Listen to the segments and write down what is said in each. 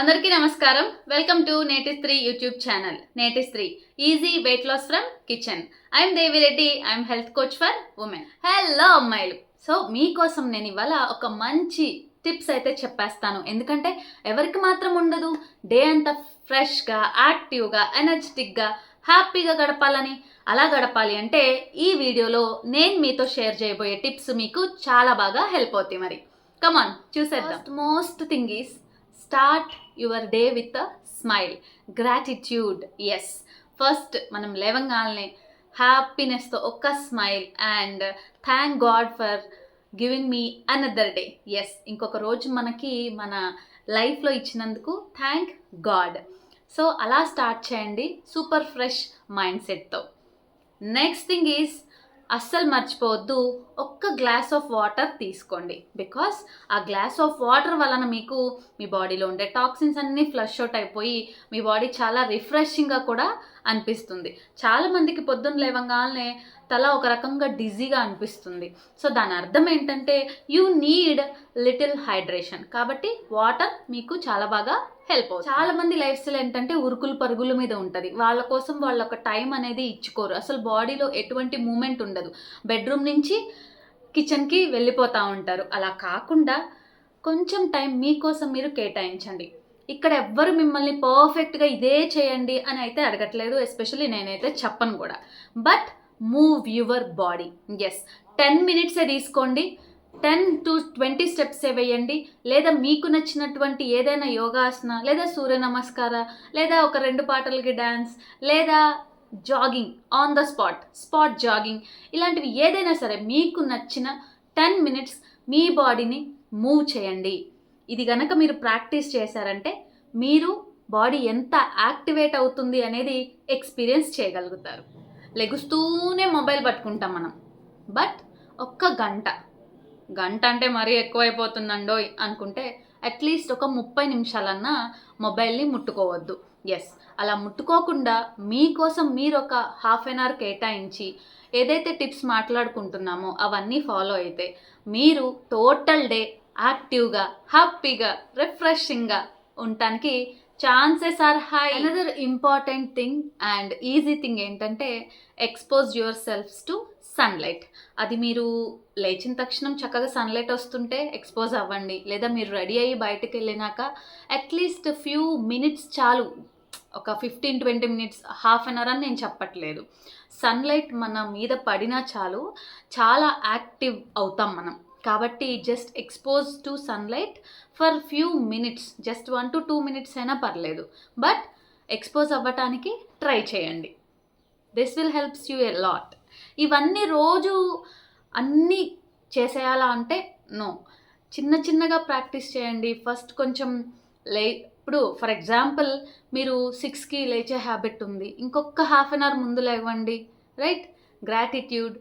అందరికీ నమస్కారం. Welcome to నేటి స్త్రీ YouTube channel Neti Stree easy weight loss from kitchen I'm Devireddy I'm health coach for women hello అమ్మాయిలు so మీకోసం నేను ఇవాళ ఒక మంచి టిప్స్ అయితే చెప్పేస్తాను. ఎందుకంటే ఎవరికి మాత్రం ఉండదు. డే అంతా ఫ్రెష్గా యాక్టివ్గా ఎనర్జెటిక్గా హ్యాపీగా గడపాలని. అలా గడపాలి అంటే ఈ వీడియోలో నేను మీతో షేర్ చేయబోయే టిప్స్ మీకు చాలా బాగా హెల్ప్ అవుతాయి మరి. కమాన్ చూసేద్దాం. Most thing is start your day with a smile gratitude is first మనం లేవంగానే హ్యాపీనెస్తో ఒక్క smile and thank God for giving me another day is ఇంకొక రోజు మనకి మన లైఫ్లో ఇచ్చినందుకు థ్యాంక్ గాడ్ సో అలా స్టార్ట్ చేయండి. సూపర్ ఫ్రెష్ మైండ్ సెట్తో నెక్స్ట్ థింగ్ ఈజ్ అస్సలు మర్చిపోవద్దు. ఒక్క గ్లాస్ ఆఫ్ వాటర్ తీసుకోండి. బికాస్ ఆ గ్లాస్ ఆఫ్ వాటర్ వలన మీకు మీ బాడీలో ఉండే టాక్సిన్స్ అన్నీ ఫ్లష్ అవుట్ అయిపోయి మీ బాడీ చాలా రిఫ్రెషింగ్గా కూడా అనిపిస్తుంది. చాలామందికి పొద్దున్న లేవగానే తల ఒక రకంగా డిజీగా అనిపిస్తుంది. సో దాని అర్థం ఏంటంటే యూ నీడ్ లిటిల్ హైడ్రేషన్. కాబట్టి వాటర్ మీకు చాలా బాగా హెల్ప్ అవుతుంది. చాలా మంది లైఫ్ స్టైల్ ఏంటంటే ఉరుకులు పరుగుల మీద ఉంటుంది. వాళ్ళ కోసం వాళ్ళ ఒక టైం అనేది ఇచ్చుకోరు. అసలు బాడీలో ఎటువంటి మూమెంట్ ఉండదు. బెడ్రూమ్ నుంచి కిచెన్కి వెళ్ళిపోతూ ఉంటారు. అలా కాకుండా కొంచెం టైం మీకోసం మీరు కేటాయించండి. ఇక్కడ ఎవ్వరు మిమ్మల్ని పర్ఫెక్ట్గా ఇదే చేయండి అని అయితే అడగట్లేదు ఎస్పెషల్లీ నేనైతే చెప్పను కూడా. But move your body is ten మినిట్సే తీసుకోండి. టెన్ టు ట్వంటీ స్టెప్సే వేయండి. లేదా మీకు నచ్చినటువంటి ఏదైనా యోగాసన లేదా సూర్య నమస్కార లేదా ఒక రెండు పాటలకి డ్యాన్స్ లేదా jogging on the spot spot jogging ఇలాంటివి ఏదైనా సరే మీకు నచ్చిన టెన్ మినిట్స్ మీ బాడీని మూవ్ చేయండి. ఇది గనక మీరు ప్రాక్టీస్ చేశారంటే మీరు బాడీ ఎంత యాక్టివేట్ అవుతుంది అనేది ఎక్స్పీరియన్స్ చేయగలుగుతారు. లెగుస్తూనే మొబైల్ పట్టుకుంటాం మనం. బట్ ఒక్క గంట గంట అంటే మరీ ఎక్కువైపోతుందండో అనుకుంటే అట్లీస్ట్ ఒక ముప్పై నిమిషాలన్నా మొబైల్ని ముట్టుకోవద్దు. ఎస్ అలా ముట్టుకోకుండా మీకోసం మీరు ఒక హాఫ్ అన్ అవర్ కేటాయించి ఏదైతే టిప్స్ మాట్లాడుకుంటున్నామో అవన్నీ ఫాలో అయితే మీరు టోటల్ డే యాక్టివ్గా హ్యాపీగా రిఫ్రెషింగ్గా ఉండటానికి chances are high. Another important thing and easy thing ఏంటంటే expose your shelves to sunlight అది మీరు లేచిన తక్షణం చక్కగా సన్లైట్ వస్తుంటే ఎక్స్పోజ్ అవ్వండి. లేదా మీరు రెడీ అయ్యి బయటకు వెళ్ళినాక అట్లీస్ట్ ఫ్యూ మినిట్స్ చాలు. ఒక fifteen twenty minutes half an hour అని నేను చెప్పట్లేదు. సన్లైట్ మన మీద పడినా చాలు. చాలా యాక్టివ్ అవుతాం మనం. కాబట్టి just expose to sunlight for few minutes just one to two minutes అయినా పర్లేదు. బట్ ఎక్స్పోజ్ అవ్వటానికి ట్రై చేయండి. This will helps you a lot ఇవన్నీ రోజు అన్నీ చేసేయాలా అంటే నో చిన్న చిన్నగా ప్రాక్టీస్ చేయండి. ఫస్ట్ కొంచెం లే ఇప్పుడు ఫర్ ఎగ్జాంపుల్ మీరు సిక్స్కి లేచే హ్యాబిట్ ఉంది. ఇంకొక హాఫ్ అన్ అవర్ ముందు లేవండి. రైట్ గ్రాటిట్యూడ్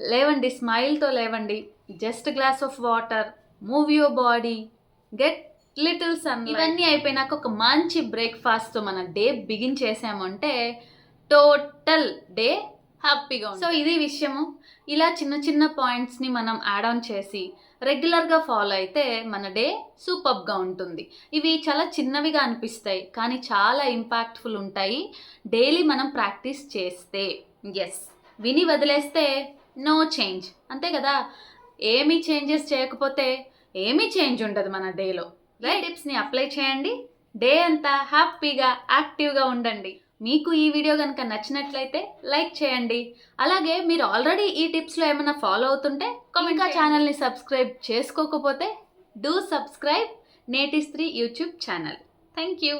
లేవండి స్మైల్తో లేవండి. Just glass of water move your body get little sun ఇవన్నీ అయిపోయినాక ఒక మంచి బ్రేక్ఫాస్ట్తో మన డే బిగిన్ చేసామంటే టోటల్ డే హ్యాపీగా సో ఇది విషయము. ఇలా చిన్న చిన్న పాయింట్స్ని మనం యాడ్ ఆన్ చేసి రెగ్యులర్గా ఫాలో అయితే మన డే సూపర్గా ఉంటుంది. ఇవి చాలా చిన్నవిగా అనిపిస్తాయి కానీ చాలా ఇంపాక్ట్ఫుల్ ఉంటాయి డైలీ మనం ప్రాక్టీస్ చేస్తే. ఎస్ విని వదిలేస్తే నో చేంజ్. అంతే కదా? ఏమీ చేంజెస్ చేయకపోతే ఏమీ చేంజ్ ఉండదు మన డేలో. రైట్ టిప్స్ని అప్లై చేయండి. డే అంతా హ్యాపీగా యాక్టివ్గా ఉండండి. మీకు ఈ వీడియో కనుక నచ్చినట్లయితే లైక్ చేయండి. అలాగే మీరు ఆల్రెడీ ఈ టిప్స్లో ఏమైనా ఫాలో అవుతుంటే ఇంకా ఛానల్ని సబ్స్క్రైబ్ చేసుకోకపోతే డూ సబ్స్క్రైబ్ నేటి స్త్రీ యూట్యూబ్ ఛానల్. Thank you.